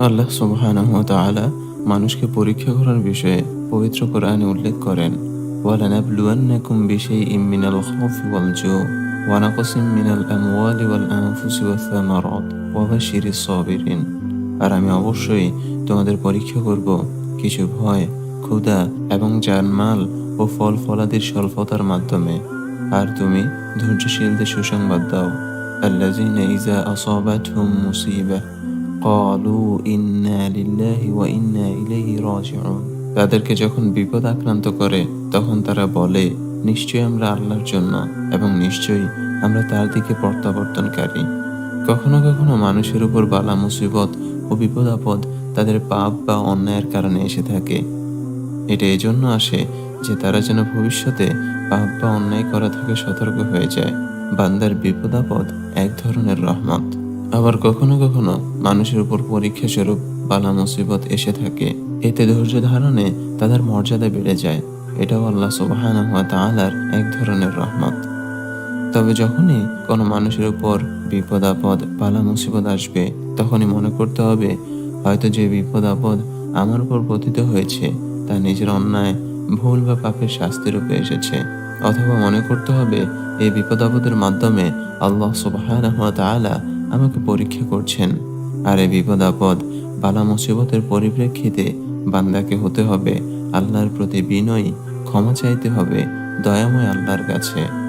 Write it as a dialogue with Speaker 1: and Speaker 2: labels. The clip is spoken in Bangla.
Speaker 1: আল্লাহ সুবহানাহু তাআলা মানুষকে পরীক্ষা করার বিষয়ে পবিত্র কোরআনে উল্লেখ করেন, ওয়ালানাবলুয়ান্নাকুম বিশাইইম মিনাল খাউফি ওয়াল জু ওয়া নাকসিম মিনাল আমওয়ালি ওয়াল আনফুসি ওয়াস সামারাত ওয়া সাবিরিন। আর আমি অবশ্যই তোমাদের পরীক্ষা করব কিছু ভয়, ক্ষুধা এবং জানমাল ও ফল ফলাদির স্বল্পতার মাধ্যমে। আর তুমি ধৈর্যশীলদের সুসংবাদ দাও। আল্লাযীনা কলু ইন্না লিল্লাহি ওয়া ইন্না ইলাইহি তাদেরকে যখন বিপদ আক্রান্ত করে, তখন তারা বলে, নিশ্চয়ই আমরা আল্লাহর জন্য এবং নিশ্চয়ই আমরা তার দিকে প্রত্যাবর্তনকারী। কখনো কখনো মানুষের উপর বালা, মুসিবত ও বিপদ আপদ তাদের পাপ বা অন্যায়ের কারণে এসে থাকে। এটা এজন্য আসে যে তারা যেন ভবিষ্যতে পাপ বা অন্যায় করা থেকে সতর্ক হয়ে যায়। বান্দার বিপদাপদ এক ধরনের রহমত। আবার কখনো কখনো মানুষের উপর পরীক্ষা স্বরূপ বালা মুসিবত এসে থাকে। এতে ধৈর্য ধারণে তাদের মর্যাদা বেড়ে যায়। এটাও আল্লাহ সুবহানাহু ওয়া তাআলার এক ধরনের রহমত। তবে যখনই কোনো মানুষের উপর বিপদ, আপদ পালা মুসিবত আসবে, তখনই মনে করতে হবে, হয়তো যে বিপদ, আপদ আমার উপর পতিত হয়েছে, তা নিজের অন্যায়, ভুল বা পাপের শাস্তির রূপে এসেছে। অথবা মনে করতে হবে, এই বিপদ, আপদের মাধ্যমে আল্লাহ তাআলা আমাকে পরীক্ষা করছেন। আর এ বিপদ আপদ, বালা মুসিবতের পরিপ্রেক্ষিতে বান্দাকে হতে হবে, আল্লাহর প্রতি বিনয়ী, ক্ষমা চাইতে হবে, দয়াময় আল্লাহর কাছে।